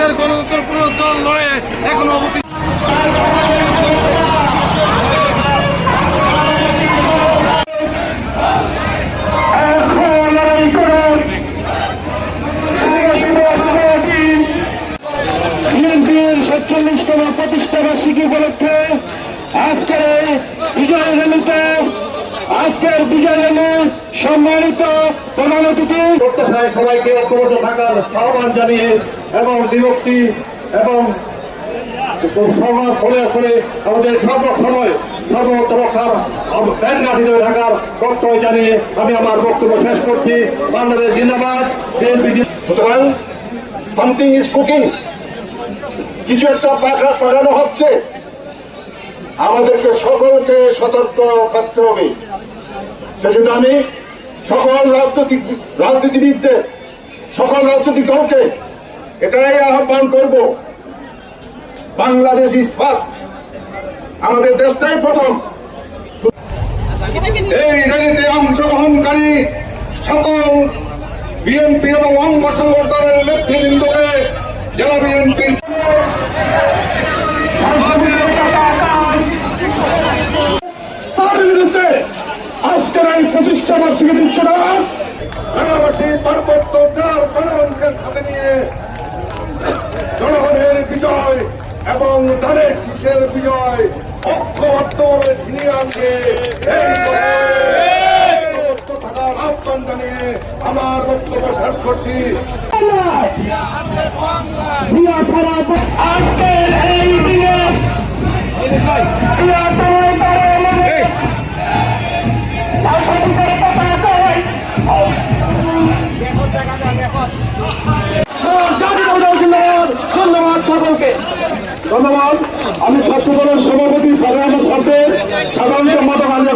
সংগঠিত করে আজকে দেশের গণতন্ত্র পুনরুদ্ধার লড়াইয়ে এখনও র্যালি সম্মানিত প্রধান অতিথি। প্রত্যাশায় সবাইকে ঐক্যবদ্ধ থাকার আহ্বান জানিয়ে এবং বিভক্তি এবং সবার ফলে ফলে আমাদের সর্বসময় সর্বত্র রক্ষার ব্যান গাঠিত থাকার প্রত্যয় জানিয়ে আমি আমার বক্তব্য শেষ করছি। বাংলাদেশ জিন্দাবাদ সুতরাং সামথিং ইজ কুকিং কিছু একটা পাকা পাকানো হচ্ছে। আমাদেরকে সকলকে সতর্ক থাকতে হবে। সেজন্য আমি সকল রাজনৈতিক রাজনীতিবিদদের, সকল রাজনৈতিক দলকে এটাই আহ্বান করব। বাংলাদেশ ইজ ফার্স্ট আমাদের দেশটাই প্রথম। এই র্যালিতে অংশগ্রহণকারী সকল বিএনপি এবং অঙ্গ সংগঠনের নেতৃবৃন্দকে এবং ধানের শীষের বিজয়? ঐক্যবদ্ধভাবে ছিনিয়ে আনবে থাকার আহ্বান জানিয়ে আমার বক্তব্য শেষ করছি। আজকের এই দিনে ধন্যবাদ সকলকে। ধন্যবাদ। আমি ছাত্র দলের সভাপতি সাধারণ সাধারণ সম্পাদক আলিয়া